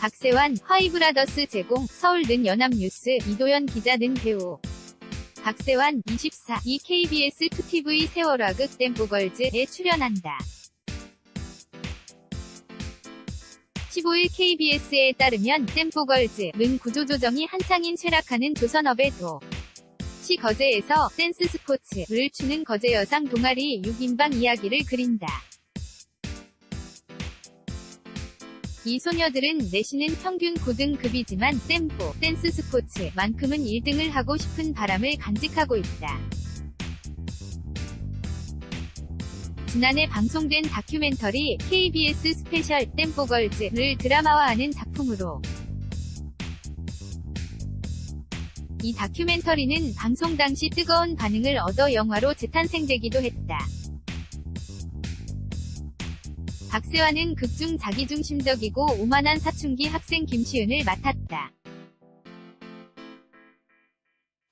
박세환, 화이브라더스 제공, 서울 는 연합뉴스, 이도현 기자 는 배우. 박세환, 24, 이 KBS 2TV 세월화극 댐보걸즈에 출연한다. 15일 KBS에 따르면 댐보걸즈는 구조조정이 한창인 쇠락하는 조선업의 도. 시 거제에서 댄스 스포츠를 추는 거제 여상 동아리 6인방 이야기를 그린다. 이 소녀들은 내신은 평균 고등급이지만 댐포, 댄스 스포츠만큼은 1등을 하고 싶은 바람을 간직하고 있다. 지난해 방송된 다큐멘터리 KBS 스페셜 댐포걸즈를 드라마화하는 작품으로 이 다큐멘터리는 방송 당시 뜨거운 반응을 얻어 영화로 재탄생되기도 했다. 박세환은 극중 자기중심적이고 오만한 사춘기 학생 김시은을 맡았다.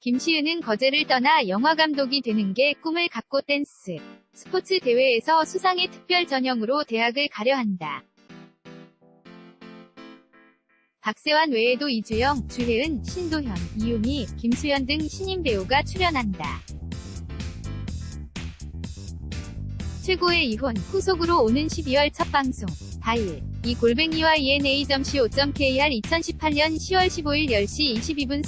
김시은은 거제를 떠나 영화감독이 되는 게 꿈을 갖고 댄스, 스포츠 대회에서 수상의 특별 전형으로 대학을 가려 한다. 박세환 외에도 이주영, 주혜은, 신도현, 이유미, 김수현 등 신인 배우가 출연한다. 최고의 이혼, 후속으로 오는 12월 첫 방송. 다일. 이 골뱅이와 ENA.co.kr 2018년 10월 15일 10시 22분